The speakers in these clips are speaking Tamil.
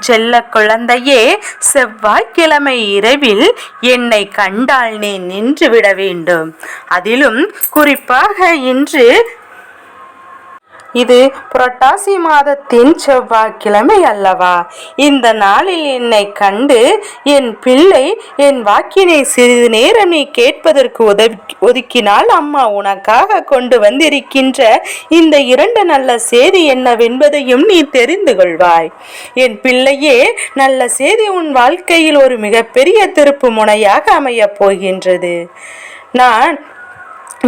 செல்ல குழந்தையே செவ்வாய்க்கிழமை இரவில் என்னை கண்டால் நீ நின்று விட வேண்டும். அதிலும் குறிப்பாக இன்று இது புரட்டாசி மாதத்தின் செவ்வாய்க்கிழமை அல்லவா? இந்த நாளில் என்னை கண்டு என் பிள்ளை என் வாக்கினை சிறிது நேரம் நீ கேட்பதற்கு உதவி ஒதுக்கினால் அம்மா உனக்காக கொண்டு வந்திருக்கின்ற இந்த இரண்டு நல்ல செய்தி என்னவென்பதையும் நீ தெரிந்து கொள்வாய். என் பிள்ளையே நல்ல செய்தி உன் வாழ்க்கையில் ஒரு மிகப்பெரிய திருப்பு முனையாக அமையப் போகின்றது. நான்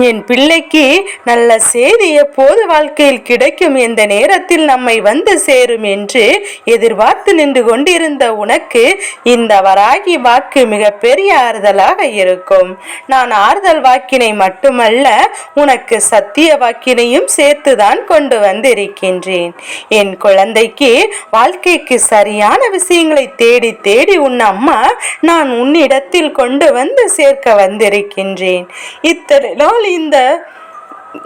என் பிள்ளைக்கு நல்ல செய்தி எப்போது வாழ்க்கையில் கிடைக்கும் இந்த நேரத்தில் நம்மை வந்து சேரும் என்று எதிர்பார்த்து நின்று கொண்டிருந்த உனக்கு இந்த வராகி வாக்கு மிகப்பெரிய பெரிய ஆறுதலாக இருக்கும். நான் ஆறுதல் வாக்கினை மட்டுமல்ல உனக்கு சத்திய வாக்கினையும் சேர்த்துதான் கொண்டு வந்திருக்கின்றேன். என் குழந்தைக்கு வாழ்க்கைக்கு சரியான விஷயங்களை தேடி தேடி உன் அம்மா நான் உன்னிடத்தில் கொண்டு வந்து சேர்க்க வந்திருக்கின்றேன். இத்தனை ஆனால் இந்த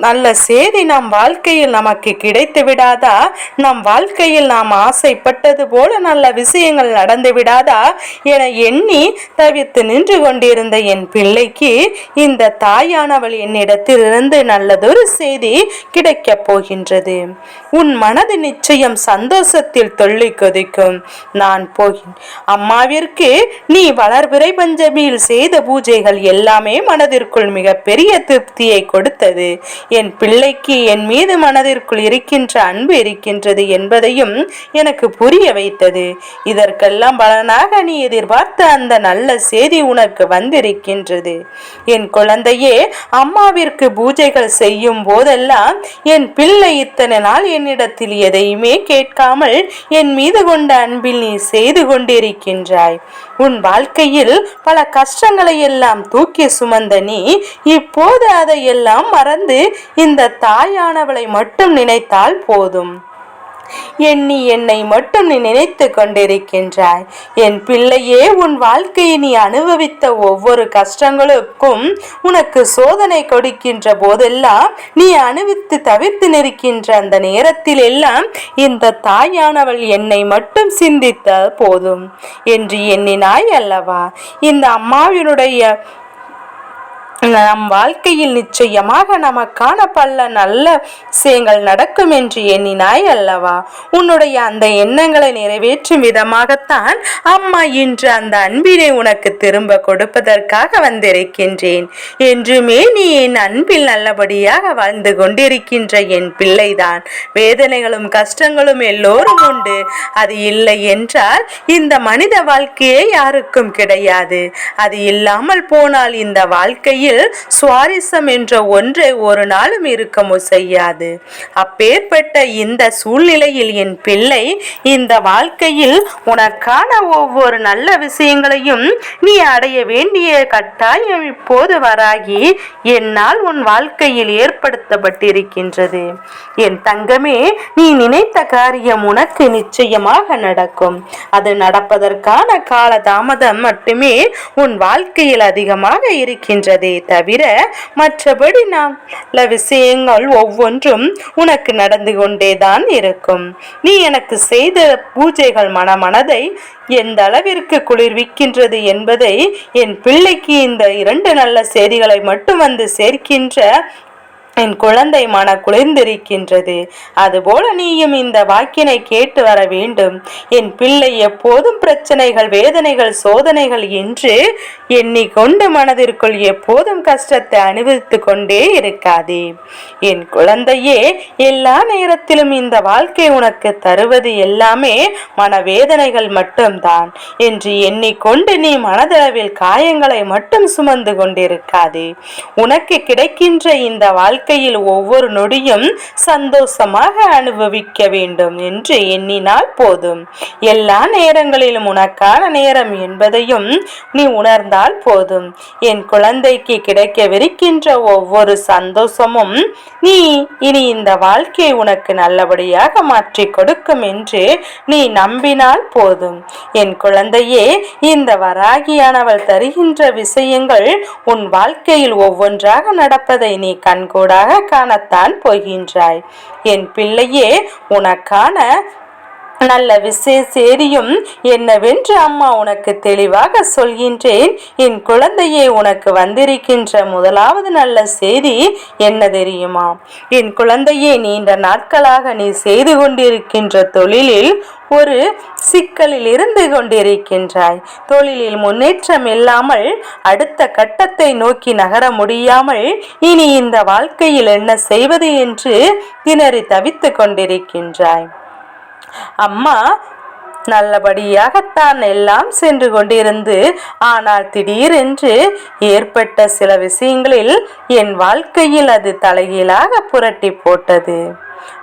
நல்ல செய்தி நம் வாழ்க்கையில் நமக்கு கிடைத்து விடாதா? நம் வாழ்க்கையில் நாம் ஆசைப்பட்டது போல நல்ல விஷயங்கள் நடந்து விடாதா? என எண்ணி தவித்து நின்று கொண்டிருந்த என் பிள்ளைக்கு இந்த தாயானவள் என்னிடத்திலிருந்து நல்லதொரு செய்தி கிடைக்கப் போகின்றது. உன் மனது நிச்சயம் சந்தோஷத்தில் தொல்லை கொதிக்கும். நான் போகின் அம்மாவிற்கு நீ வளர்பிறை பஞ்சமியில் செய்த பூஜைகள் எல்லாமே மனதிற்குள் மிகப்பெரிய திருப்தியை கொடுத்தது. என் பிள்ளைக்கு என் மீது மனதிற்குள் இருக்கின்ற அன்பு இருக்கின்றது என்பதையும் எனக்கு புரிய வைத்தது. இதற்கெல்லாம் பலனாக நீ எதிர்பார்த்த அந்த நல்ல செய்தி உனக்கு வந்திருக்கின்றது. என் குழந்தையே அம்மாவிற்கு பூஜைகள் செய்யும் போதெல்லாம் என் பிள்ளை இத்தனை நாள் என்னிடத்தில் எதையுமே கேட்காமல் என் மீது கொண்ட அன்பில் நீ செய்து கொண்டிருக்கின்றாய். உன் வாழ்க்கையில் பல கஷ்டங்களை எல்லாம் தூக்கி சுமந்த நீ இப்போது அதையெல்லாம் மறந்து இந்த தாயானவளை மட்டும் நினைத்தால் போதும். எண்ணி என்னை மட்டும் நீ நினைத்து கொண்டிருக்கின்றாய். என் பிள்ளையே உன் வாழ்க்கையை நீ அனுபவித்த ஒவ்வொரு கஷ்டங்களுக்கும் உனக்கு சோதனை கொடுக்கின்ற போதெல்லாம் நீ அனுபவித்து தவிர்த்து நிற்கின்ற அந்த நேரத்தில் எல்லாம் இந்த தாயானவள் என்னை மட்டும் சிந்தித்த போதும் என்று எண்ணினாய் அல்லவா? இந்த அம்மாவினுடைய நம் வாழ்க்கையில் நிச்சயமாக நமக்கான பல நல்ல விஷயங்கள் நடக்கும் என்று எண்ணினாய் அல்லவா? உன்னுடைய அந்த எண்ணங்களை நிறைவேற்றும் விதமாகத்தான் அம்மா இன்று அந்த அன்பினை உனக்கு திரும்ப கொடுப்பதற்காக வந்திருக்கின்றேன். என்றுமே நீ என் அன்பில் நல்லபடியாக வாழ்ந்து கொண்டிருக்கின்ற என் பிள்ளைதான். வேதனைகளும் கஷ்டங்களும் எல்லோரும் உண்டு. அது இல்லை என்றால் இந்த மனித வாழ்க்கையே யாருக்கும் கிடையாது. அது இல்லாமல் போனால் இந்த வாழ்க்கையில் வாழ்க்கையில் சுவாரஸ்யம் என்ற ஒன்றை ஒரு நாளும் இருக்கமோ செய்யாது. அப்பேற்பட்ட இந்த சூழ்நிலையில் என் பிள்ளை இந்த வாழ்க்கையில் உனக்கான ஒவ்வொரு நல்ல விஷயங்களையும் நீ அடைய வேண்டிய கட்டாயம் இப்போது வராகி என்னால் உன் வாழ்க்கையில் ஏற்படுத்தப்பட்டிருக்கின்றது. என் தங்கமே நீ நினைத்த காரியம் உனக்கு நிச்சயமாக நடக்கும். அது நடப்பதற்கான கால தாமதம் மட்டுமே உன் வாழ்க்கையில் அதிகமாக இருக்கின்றது. தவிர மற்றபடி நல்ல விஷயங்கள் ஒவ்வொன்றும் உனக்கு நடந்து கொண்டேதான் இருக்கும். நீ எனக்கு செய்த பூஜைகள் மனமனதை எந்த அளவிற்கு குளிர்விக்கின்றது என்பதை என் பிள்ளைக்கு இந்த இரண்டு நல்ல செய்திகளை மட்டும் வந்து சேர்க்கின்ற என் குழந்தை மன குளிர்ந்திருக்கின்றது. அதுபோல நீயும் இந்த வாக்கினை கேட்டு வர வேண்டும். என் பிள்ளை எப்போதும் பிரச்சனைகள் வேதனைகள் சோதனைகள் என்று எண்ணிக்கொண்டு மனதிற்குள் எப்போதும் கஷ்டத்தை அனுபவித்து கொண்டே இருக்காதே. என் குழந்தையே எல்லா நேரத்திலும் இந்த வாழ்க்கை உனக்கு தருவது எல்லாமே மனவேதனைகள் மட்டும்தான். என்று எண்ணிக்கொண்டு நீ மனதளவில் காயங்களை மட்டும் சுமந்து கொண்டிருக்காதே. உனக்கு கிடைக்கின்ற இந்த வாழ்க்கை வாழ்க்கையில் ஒவ்வொரு நொடியும் சந்தோஷமாக அனுபவிக்க வேண்டும் என்று எண்ணினால் போதும். எல்லா நேரங்களிலும் உனக்கான நேரம் என்பதையும் நீ உணர்ந்தால் போதும். என் குழந்தைக்கு கிடைக்கவிருக்கின்ற ஒவ்வொரு சந்தோஷமும் நீ இனி இந்த வாழ்க்கையை உனக்கு நல்லபடியாக மாற்றி கொடுக்கும் என்று நீ நம்பினால் போதும். என் குழந்தையே இந்த வராகியானவள் தருகின்ற விஷயங்கள் உன் வாழ்க்கையில் ஒவ்வொன்றாக நடப்பதை நீ கண்கூட கண்கூடாக காணத்தான் போகின்றாய். என் பிள்ளையே உனக்கான நல்ல விசேஷ செய்தியும் என்னவென்று அம்மா உனக்கு தெளிவாக சொல்கின்றேன். என் குழந்தையே உனக்கு வந்திருக்கின்ற முதலாவது நல்ல செய்தி என்ன தெரியுமா? என் குழந்தையே நீண்ட நாட்களாக நீ செய்து கொண்டிருக்கின்ற தொழிலில் ஒரு சிக்கலில் இருந்து கொண்டிருக்கின்றாய். தொழிலில் முன்னேற்றம் இல்லாமல் அடுத்த கட்டத்தை நோக்கி நகர முடியாமல் இனி இந்த வாழ்க்கையில் என்ன செய்வது என்று திணறி தவித்துக் கொண்டிருக்கின்றாய். அம்மா நல்லபடியாகத்தான் எல்லாம் சென்று கொண்டிருந்து ஆனால் திடீரென்று ஏற்பட்ட சில விஷயங்களில் என் வாழ்க்கையில் அது தலைகீழாக புரட்டி போட்டது.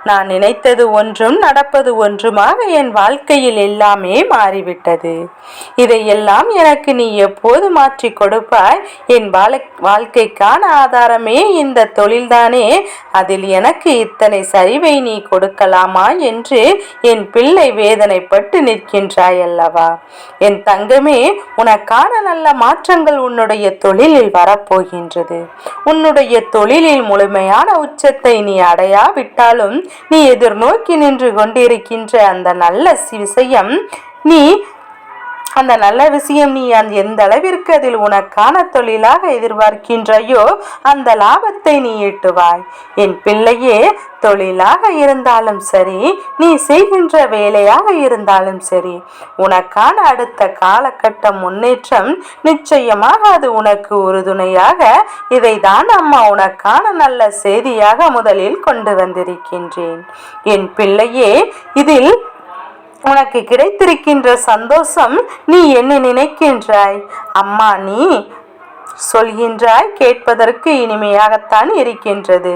நான் நினைத்தது ஒன்றும் நடப்பது ஒன்றுமாக என் வாழ்க்கையில் எல்லாமே மாறிவிட்டது. இதையெல்லாம் எனக்கு நீ எப்போது மாற்றி கொடுப்பாய்? என் வாழ்க்கைக்கான ஆதாரமே இந்த தொழில்தானே? அதில் எனக்கு இத்தனை சரிவை நீ கொடுக்கலாமா என்று என் பிள்ளை வேதனைப்பட்டு நிற்கின்றாய் அல்லவா? என் தங்கமே உனக்கான நல்ல மாற்றங்கள் உன்னுடைய தொழிலில் வரப்போகின்றது. உன்னுடைய தொழிலில் முழுமையான உச்சத்தை நீ அடையாவிட்டாலும் நீ எதிர்நோக்கி நின்று கொண்டிருக்கின்ற அந்த நல்ல விஷயம் நீ அந்த நல்ல விஷயம் நீ எந்த அளவிற்கு அதில் உனக்கான தொழிலாக எதிர்பார்க்கின்றையோ அந்த லாபத்தை நீ ஈட்டுவாய். என் பிள்ளையே தொழிலாக இருந்தாலும் சரி நீ செய்கின்ற வேலையாக இருந்தாலும் சரி உனக்கான அடுத்த காலகட்ட முன்னேற்றம் நிச்சயமாக அது உனக்கு உறுதுணையாக இதை தான் அம்மா உனக்கான நல்ல செய்தியாக முதலில் கொண்டு வந்திருக்கின்றேன். என் பிள்ளையே இதில் உனக்கு கிடைத்திருக்கின்ற சந்தோஷம் நீ என்ன நினைக்கின்றாய்? அம்மா நீ சொல்கின்றாய் கேட்பதற்கு இனிமையாகத்தான் இருக்கின்றது.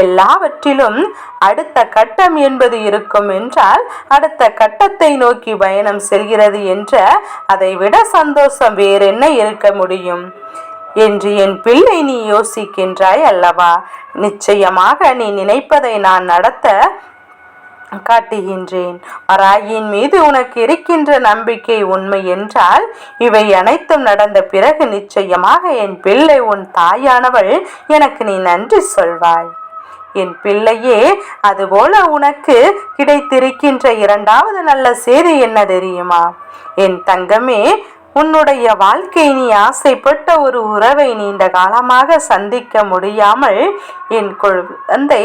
எல்லாவற்றிலும் அடுத்த கட்டம் என்பது இருக்கும் என்றால் அடுத்த கட்டத்தை நோக்கி பயணம் செல்கிறது என்ற அதை விட சந்தோஷம் வேறென்ன இருக்க முடியும்? என்று என் பிள்ளை நீ யோசிக்கின்றாய் அல்லவா? நிச்சயமாக நீ நினைப்பதை நான் நடத்த காட்டுகின்றேன். ராயின் மீது உனக்கு இருக்கின்ற நம்பிக்கை உண்மை என்றால் இவை அனைத்தும் நடந்த பிறகு நிச்சயமாக என் பிள்ளை உன் தாயானவள் எனக்கு நீ நன்றி சொல்வாய். என் பிள்ளையே அதுபோல உனக்கு கிடைத்திருக்கின்ற இரண்டாவது நல்ல செய்தி என்ன தெரியுமா? என் தங்கமே உன்னுடைய வாழ்க்கை நீ ஆசைப்பட்ட ஒரு உறவை நீண்ட காலமாக சந்திக்க முடியாமல் என் குழந்தை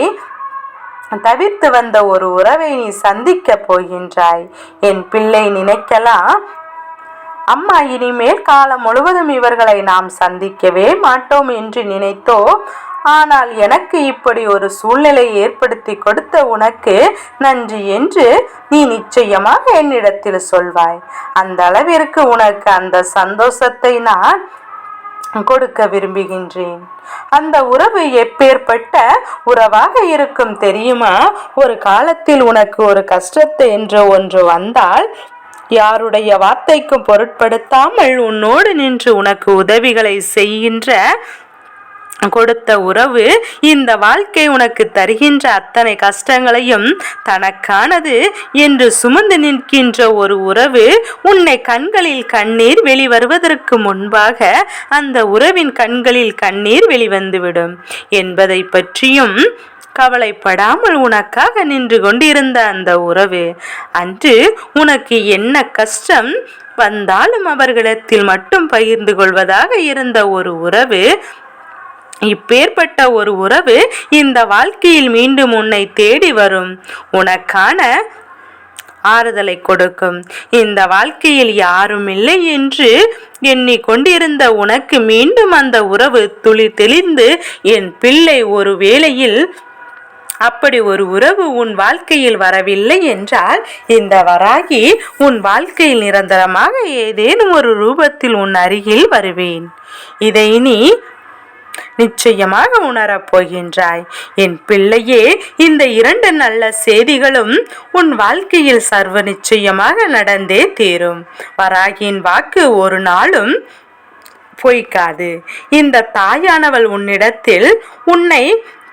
தவிர்த்து வந்த ஒரு உறவை நீ சந்திக்க போகின்றாய். என் பிள்ளை நினைக்கலாம். அம்மா இனிமேல் காலம் முழுவதும் இவர்களை நாம் சந்திக்கவே மாட்டோம் என்று நினைத்தோ? ஆனால் எனக்கு இப்படி ஒரு சூழ்நிலை ஏற்படுத்தி கொடுத்த உனக்கு நன்றி என்று நீ நிச்சயமாக என்னிடத்தில் சொல்வாய். அந்த அளவிற்கு உனக்கு அந்த சந்தோஷத்தை நான் கொடுக்க விரும்புகின்றேன். அந்த உறவு எப்பேற்பட்ட உறவாக இருக்கும் தெரியுமா? ஒரு காலத்தில் உனக்கு ஒரு கஷ்டத்தை என்று ஒன்று வந்தால் யாருடைய வார்த்தைக்கும் பொருட்படுத்தாமல் உன்னோடு நின்று உனக்கு உதவிகளை செய்கின்ற கொடுத்த உறவு இந்த வாழ்க்கை உனக்கு தருகின்ற அத்தனை கஷ்டங்களையும் தனக்கானது என்று சுமந்து நிற்கின்ற ஒரு உறவு உன்னை கண்களில் கண்ணீர் வெளிவருவதற்கு முன்பாக அந்த உறவின் கண்களில் கண்ணீர் வெளிவந்துவிடும். என்பதை பற்றியும் கவலைப்படாமல் உனக்காக நின்று கொண்டிருந்த அந்த உறவு அன்று உனக்கு என்ன கஷ்டம் வந்தாலும் அவர்களிடத்தில் மட்டும் பகிர்ந்து கொள்வதாக இருந்த ஒரு உறவு இப்பேற்பட்ட ஒரு உறவு இந்த வாழ்க்கையில் மீண்டும் உன்னை தேடி வரும். உனக்கான ஆறுதலை கொடுக்கும். இந்த வாழ்க்கையில் யாரும் இல்லை என்று எண்ணிக்கொண்டிருந்த உனக்கு மீண்டும் அந்த உறவு துளி தெளிந்து என் பிள்ளை ஒரு வேளையில் அப்படி ஒரு உறவு உன் வாழ்க்கையில் வரவில்லை என்றால் இந்த வராகி உன் வாழ்க்கையில் நிரந்தரமாக ஏதேனும் ஒரு ரூபத்தில் உன் அருகில் வருவேன். இதை நீ நிச்சயமாக உணரப் போகின்றாய். என் பிள்ளையே இந்த இரண்டு நல்ல செய்திகளும் உன் வாழ்க்கையில் சர்வ நிச்சயமாக நடந்தே தீரும். வராகியின் வாக்கு ஒரு நாளும் பொய்க்காது. இந்த தாயானவள் உன்னிடத்தில் உன்னை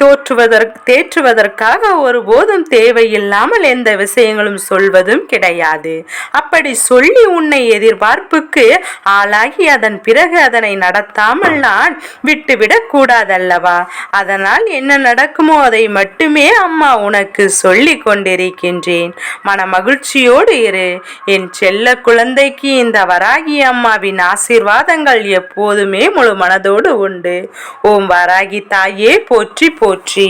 தோற்றுவதற்கு தேற்றுவதற்காக ஒருபோதும் தேவையில்லாமல் எந்த விஷயங்களும் சொல்வதும் கிடையாது. அப்படி சொல்லி உன்னை எதிர்பார்ப்புக்கு ஆளாகி அதன் பிறகு அதனை நடத்தாமல் நான் விட்டுவிடக் கூடாதல்லவா? அதனால் என்ன நடக்குமோ அதை மட்டுமே அம்மா உனக்கு சொல்லி கொண்டிருக்கின்றேன். மன மகிழ்ச்சியோடு இரு. என் செல்ல குழந்தைக்கு இந்த வராகி அம்மாவின் ஆசீர்வாதங்கள் எப்போதுமே முழு மனதோடு உண்டு. ஓம் வராகி தாயே போற்றி போ போற்றி.